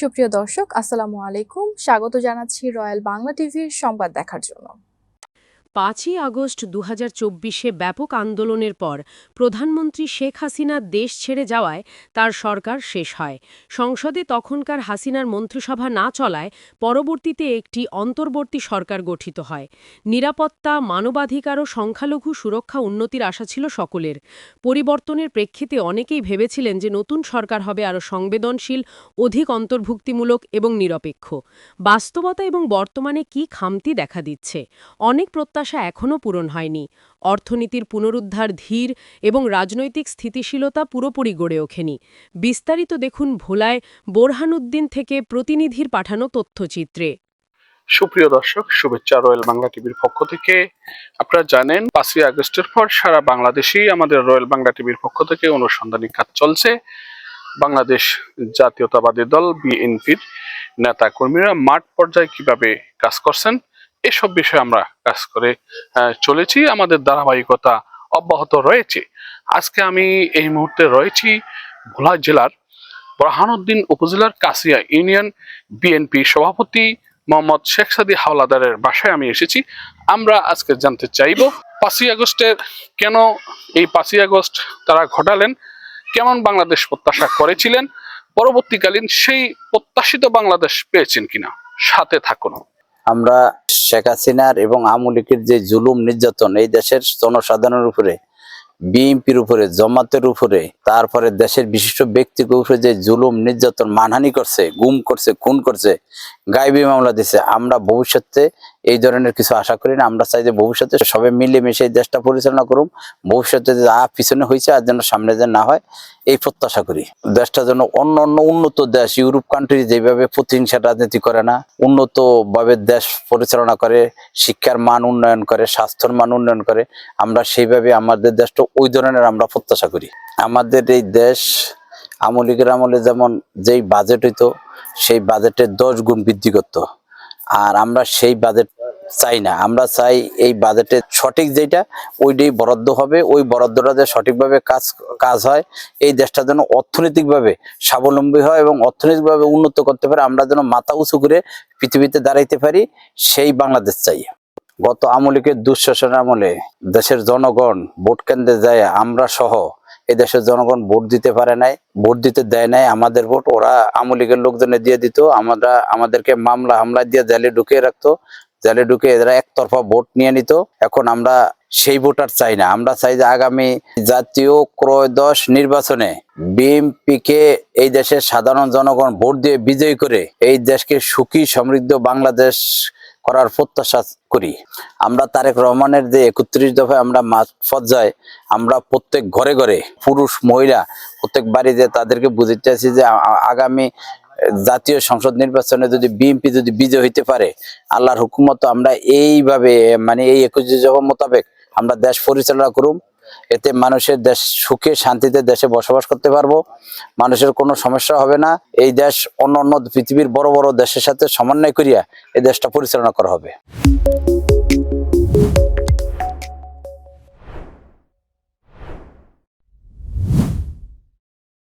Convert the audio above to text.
সুপ্রিয় দর্শক আসসালামু আলাইকুম। স্বাগত জানাচ্ছি রয়্যাল বাংলা টিভির সংবাদ দেখার জন্য। পাঁচই আগস্ট দু হাজার ব্যাপক আন্দোলনের পর প্রধানমন্ত্রী শেখ হাসিনা দেশ ছেড়ে যাওয়ায় তার সরকার শেষ হয়। সংসদে তখনকার হাসিনার মন্ত্রিসভা না চলায় পরবর্তীতে একটি অন্তর্বর্তী সরকার গঠিত হয়। নিরাপত্তা, মানবাধিকার ও সংখ্যালঘু সুরক্ষা উন্নতির আশা ছিল সকলের। পরিবর্তনের প্রেক্ষিতে অনেকেই ভেবেছিলেন যে নতুন সরকার হবে আরও সংবেদনশীল, অধিক অন্তর্ভুক্তিমূলক এবং নিরপেক্ষ। বাস্তবতা এবং বর্তমানে কি খামতি দেখা দিচ্ছে? অনেক প্রত্যাশা এখনও পূরণ হয়নি। অর্থনীতির পুনরুদ্ধার ধীর এবং রাজনৈতিক স্থিতিশীলতা পুরোপুরি গড়ে ওঠেনি। বিস্তারিত দেখুন ভোলায় বোরহানুদ্দিন থেকে প্রতিনিধির পাঠানো তথ্যচিত্রে। সুপ্রিয় দর্শক, শুভেচ্ছা রয়্যাল বাংলা টিভির পক্ষ থেকে। আপনারা জানেন, পাঁচই আগস্টের পর সারা বাংলাদেশেই আমাদের রয়্যাল বাংলা টিভির পক্ষ থেকে অনুসন্ধানী কাজ চলছে। বাংলাদেশ জাতীয়তাবাদী দল, বিএনপির নেতা কর্মীরা মাঠ পর্যায়ে কীভাবে কাজ করছেন এসব বিষয়ে আমরা কাজ করে চলেছি। আমাদের ধারাবাহিকতা অব্যাহত রয়েছে। আজকে আমি এই মুহূর্তে রয়েছি ভোলা জেলার বরহানুদ্দিন উপজেলার কাসিয়া ইউনিয়ন বিএনপি সভাপতি মোহাম্মদ শেখ সাদি হাওলাদারের বাসায় আমি এসেছি। আমরা আজকে জানতে চাইব, পাঁচই আগস্টের কেন এই পাঁচই আগস্ট তারা ঘটালেন? কেমন বাংলাদেশ প্রত্যাশা করেছিলেন? পরবর্তীকালীন সেই প্রত্যাশিত বাংলাদেশ পেয়েছেন কিনা? সাথে থাকুন। আমরা শেখ হাসিনার এবং আমলিকের যে জুলুম, নির্যাতন এই দেশের জনসাধারণের উপরে, বিএনপির উপরে, জমাতের উপরে, তারপরে দেশের বিশিষ্ট ব্যক্তিকে উপরে যে জুলুম, নির্যাতন, মানহানি করছে, গুম করছে, খুন করছে গাইবি মামলা দিছে, আমরা ভবিষ্যতে এই ধরনের কিছু আশা করি না। আমরা চাই যে ভবিষ্যতে সবাই মিলেমিশে এই দেশটা পরিচালনা করুম ভবিষ্যতে যা পিছনে হয়েছে আর যেন সামনে যেন না হয়, এই প্রত্যাশা করি। দেশটা যেন অন্য অন্য উন্নত দেশ, ইউরোপ কান্ট্রি যেভাবে প্রতিহিংসা রাজনীতি করে না উন্নত ভাবে দেশ পরিচালনা করে, শিক্ষার মান উন্নয়ন করে, স্বাস্থ্যের মান উন্নয়ন করে, আমরা সেইভাবে আমাদের দেশটা ওই ধরনের আমরা প্রত্যাশা করি। আমাদের এই দেশ আমলিকের আমলে যেমন যেই বাজেট হইতো, সেই বাজেটের দশ গুণ বৃদ্ধি করতো। আর আমরা সেই বাজেট চাই না। আমরা চাই এই বাজেটের সঠিক যেটা, ওইটাই বরাদ্দ হবে। ওই বরাদ্দটা যে সঠিকভাবে কাজ কাজ হয়, এই দেশটা যেন অর্থনৈতিকভাবে স্বাবলম্বী হয় এবং অর্থনৈতিকভাবে উন্নত করতে পারে, আমরা যেন মাথা উঁচু করে পৃথিবীতে দাঁড়াইতে পারি, সেই বাংলাদেশ চাই। গত আমলিকের দুঃশাসন আমলে দেশের জনগণ ভোট কেন্দ্রে যায়, আমরা সহ এই দেশের জনগণ ভোট দিতে পারে নাই, ভোট দিতে দেয় নাই, আমাদের ভোট ওরা আমলিগের লোকজনে দিয়ে দিত, আমরা, আমাদেরকে মামলা হামলা দিয়ে জেলে ঢুকিয়ে রাখতো, জেলে ঢুকে এরা একতরফা ভোট নিয়ে নিত, এখন আমরা সেই ভোটার চাই না, আমরা চাই যে আগামী জাতীয় ক্রয়োদশ নির্বাচনে বিএনপি কে এই দেশের সাধারণ জনগণ ভোট দিয়ে বিজয়ী করে এই দেশকে সুখী সমৃদ্ধ বাংলাদেশ করার প্রত্যাশা করি। আমরা তারেক রহমানের যে একত্রিশ দফায় আমরা মাঠ পর্যায়ে আমরা প্রত্যেক ঘরে ঘরে পুরুষ, মহিলা প্রত্যেক বাড়িতে তাদেরকে বুঝতে চাইছি যে আগামী জাতীয় সংসদ নির্বাচনে যদি বিএনপি যদি বিজয় হইতে পারে, আল্লাহর হুকুমত আমরা এইভাবে মানে এই একুশে দফা মোতাবেক আমরা দেশ পরিচালনা করুম। এতে মানুষের দেশ সুখে, শান্তিতে দেশে বসবাস করতে পারব। মানুষের কোনো সমস্যা হবে না। এই দেশ অন্য অন্য পৃথিবীর বড় বড় দেশের সাথে সমন্বয় করিয়া এই দেশটা পরিচালনা করা হবে।